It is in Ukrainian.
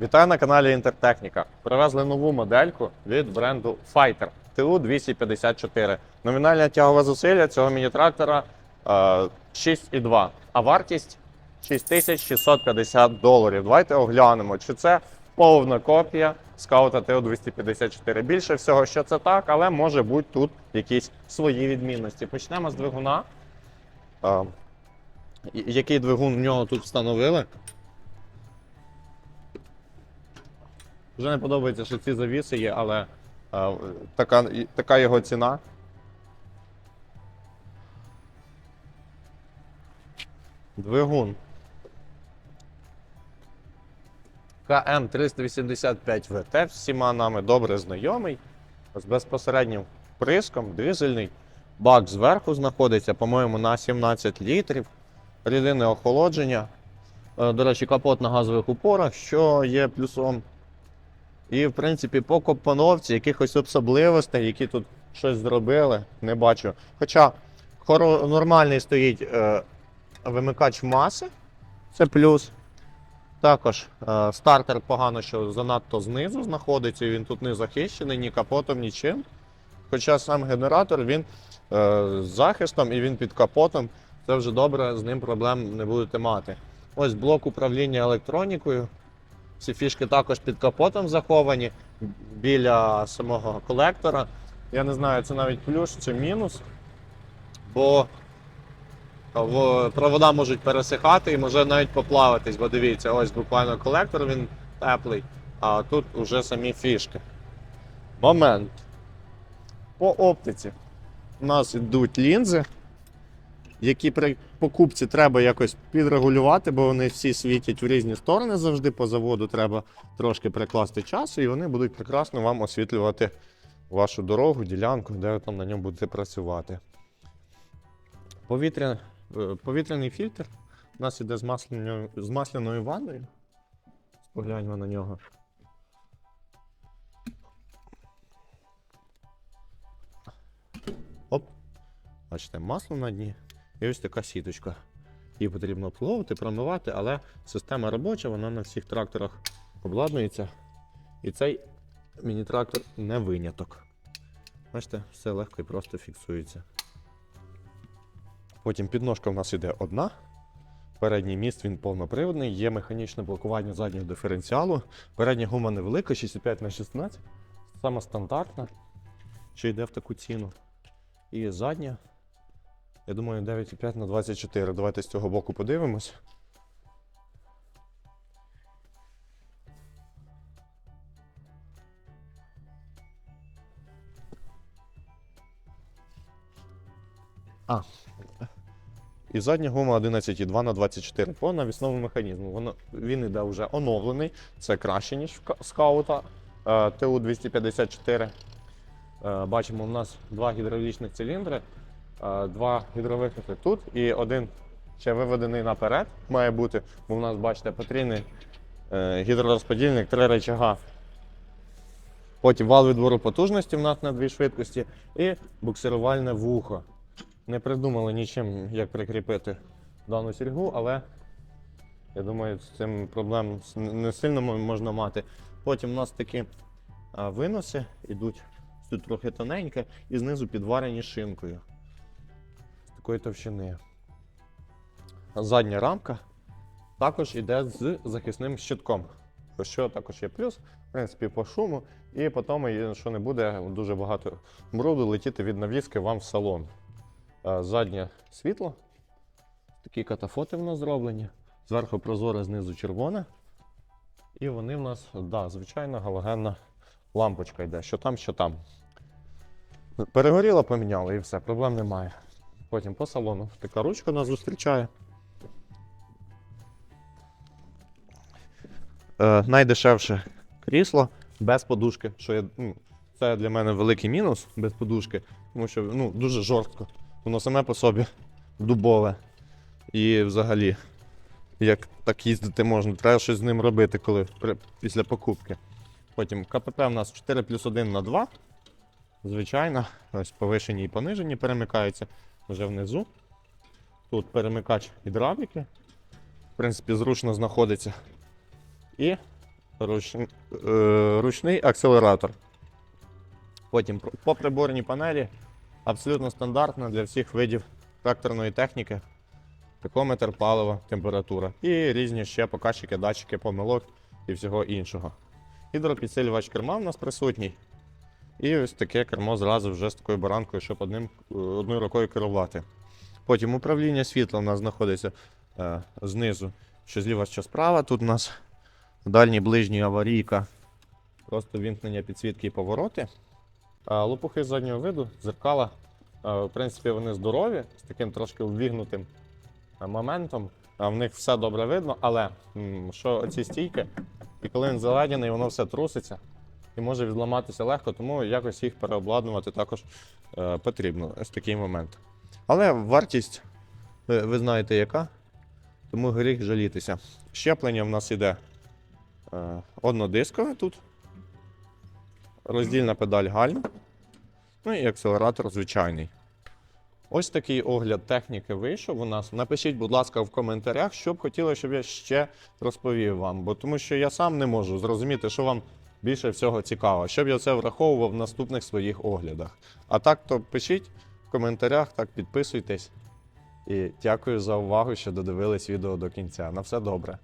Вітаю на каналі Інтертехніка. Привезли нову модельку від бренду Fighter TU254. Номінальна тягове зусилля цього міні-трактора е, 6,2, а вартість 6650 доларів. Давайте оглянемо, чи це повна копія скаута TU254. Більше всього, що це так, але може бути тут якісь свої відмінності. Почнемо з двигуна. Е, який двигун в нього тут встановили? Вже не подобається, що ці завіси є, але е, така, така його ціна. Двигун. КМ 385 ВТ всіма нами добре знайомий. З безпосереднім приском, дизельний. Бак зверху знаходиться, по-моєму, на 17 літрів. Рідинне охолодження. Е, До речі, капот на газових упорах, що є плюсом. І, в принципі, по компоновці якихось особливостей, які тут щось зробили, не бачу. Хоча нормальний стоїть е, вимикач маси, це плюс. Також е, стартер погано, що занадто знизу знаходиться, і він тут не захищений ні капотом, нічим. Хоча сам генератор він е, з захистом і він під капотом, це вже добре, з ним проблем не будете мати. Ось блок управління електронікою. Ці фішки також під капотом заховані біля самого колектора. Я не знаю, це навіть плюс чи мінус, бо провода можуть пересихати і може навіть поплавитись, бо дивіться, ось буквально колектор він теплий, а тут вже самі фішки. Момент. По оптиці у нас йдуть лінзи, які при покупці треба якось підрегулювати, бо вони всі світять в різні сторони завжди по заводу. Треба трошки прикласти часу, і вони будуть прекрасно вам освітлювати вашу дорогу, ділянку, де ви там на ньому будете працювати. Повітря, е, повітряний фільтр у нас іде з масляною, з масляною ванною. Погляньмо на нього. Оп. Бачите, масло на дні. І ось така сіточка. Її потрібно пловити, промивати, але система робоча, вона на всіх тракторах обладнується. І цей міні-трактор не виняток. Бачите, все легко і просто фіксується. Потім підножка в нас іде одна. Передній міст він повноприводний, є механічне блокування заднього диференціалу. Передня гума невелика, 65 на 16 сама стандартна, що йде в таку ціну. І задня, я думаю, 9,5 на 24. Давайте з цього боку подивимось. А. І задня гума 11,2 на 24 по навісному механізму. Воно, він іде вже оновлений. Це краще, ніж скаута е, ТУ-254. Е, Бачимо, у нас два гідравлічних циліндри, два гідровихлопи тут і один ще виведений наперед має бути, бо у нас, бачите, потрійний е, гідророзподільник, три рычага. Потім вал відбору потужності в нас на дві швидкості і буксирувальне вухо. Не придумали нічим, як прикріпити дану сільгу, але я думаю, з цим проблем не сильно можна мати. Потім у нас такі виноси йдуть тут трохи тоненьке і знизу підварені шинкою. Такої товщини. Задня рамка також йде з захисним щитком. Що також є плюс, в принципі, по шуму, і потім, що не буде дуже багато бруду летіти від навіски вам в салон. Е, Заднє світло. Такі катафоти в нас зроблені. Зверху прозоре, знизу червоне. І вони в нас, да, звичайна галогенна лампочка йде, що там, що там. Перегоріло, поміняли і все, проблем немає. Потім по салону така ручка нас зустрічає. Е, найдешевше крісло без подушки. Що я, ну, це для мене великий мінус без подушки, тому що ну, дуже жорстко. Воно саме по собі дубове. І взагалі, як так їздити можна, треба щось з ним робити, коли при, після покупки. Потім КПП у нас 4 плюс 1 на 2. Звичайно, ось повишені і понижені перемикаються вже внизу. Тут перемикач гідравліки. В принципі, зручно знаходиться. І руч- е, ручний акселератор. Потім по приборній панелі абсолютно стандартна для всіх видів тракторної техніки. Тахометр, паливо, температура. І різні ще показчики, датчики помилок і всього іншого. Гідропідсилювач керма в нас присутній. І ось таке кермо зразу вже з такою баранкою, щоб одним, е, одною рукою керувати. Потім управління світлом у нас знаходиться е, знизу, що зліва, що справа. Тут у нас дальній ближній аварійка, просто вімкнення підсвітки і повороти. А лопухи заднього виду, зеркала, е, в принципі, вони здорові, з таким трошки ввігнутим е, моментом. А в них все добре видно, але що оці стійки, і коли він заведений, воно все труситься і може відламатися легко, тому якось їх переобладнувати також е, потрібно. Ось такий момент. Але вартість, ви, знаєте, яка, тому гріх жалітися. Щеплення в нас іде е, однодискове тут, роздільна педаль гальм, ну і акселератор звичайний. Ось такий огляд техніки вийшов у нас. Напишіть, будь ласка, в коментарях, що б хотіли, щоб я ще розповів вам. Бо тому що я сам не можу зрозуміти, що вам більше всього цікаво, щоб я це враховував в наступних своїх оглядах. А так, то пишіть в коментарях, так підписуйтесь. І дякую за увагу, що додивились відео до кінця. На все добре.